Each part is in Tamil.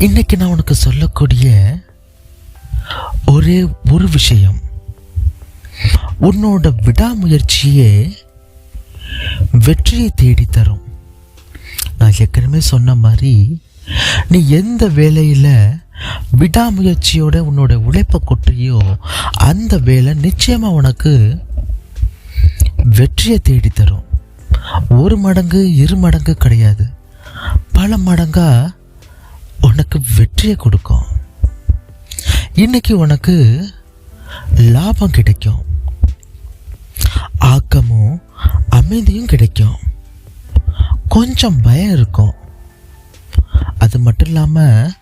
இன்னைக்கு நான் உனக்கு சொல்லக்கூடிய ஒரே ஒரு விஷயம். உன்னோட விடாமுயற்சியே வெற்றியை தேடி தரும் நான் ஏற்கனவே சொன்ன மாதிரி நீ எந்த வேலையில் விடாமுயற்சியோட உன்னோட உழைப்பை கொட்டுறியோ அந்த வேலை நிச்சயமாக உனக்கு வெற்றியை தேடி தரும் ஒரு மடங்கு இரு மடங்கு கிடையாது. பல மடங்காக வெற்றியை கொடுக்கும். இன்னைக்கு உனக்கு லாபம் கிடைக்கும். ஆக்கமும் அமைதியும் கிடைக்கும். கொஞ்சம் பயம் இருக்கும். அது மட்டும் இல்லாமல்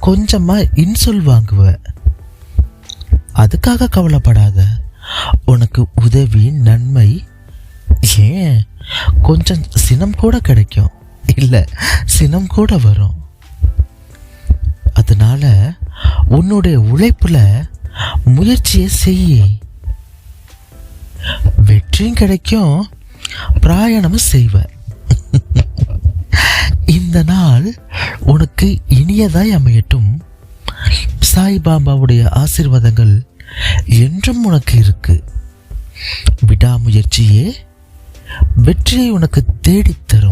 கொஞ்சமாக இன்சொல் வாங்குவ. அதுக்காக கவலைப்படாத. உனக்கு உதவி நன்மை ஏன் கொஞ்சம் சினம் கூட கிடைக்கும். இல்லை சினம் கூட வரும். அதனால உன்னுடைய உழைப்புல முயற்சியை செய்ய. வெற்றியும் கிடைக்கும் பிராயணமும் செய்வ. இந்த நாள் உனக்கு இனியதாய் அமையட்டும். சாய்பாபாவுடைய ஆசீர்வாதங்கள் என்றும் உனக்கு இருக்கு. விடாமுயற்சியே வெற்றியை உனக்கு தேடித்தரும்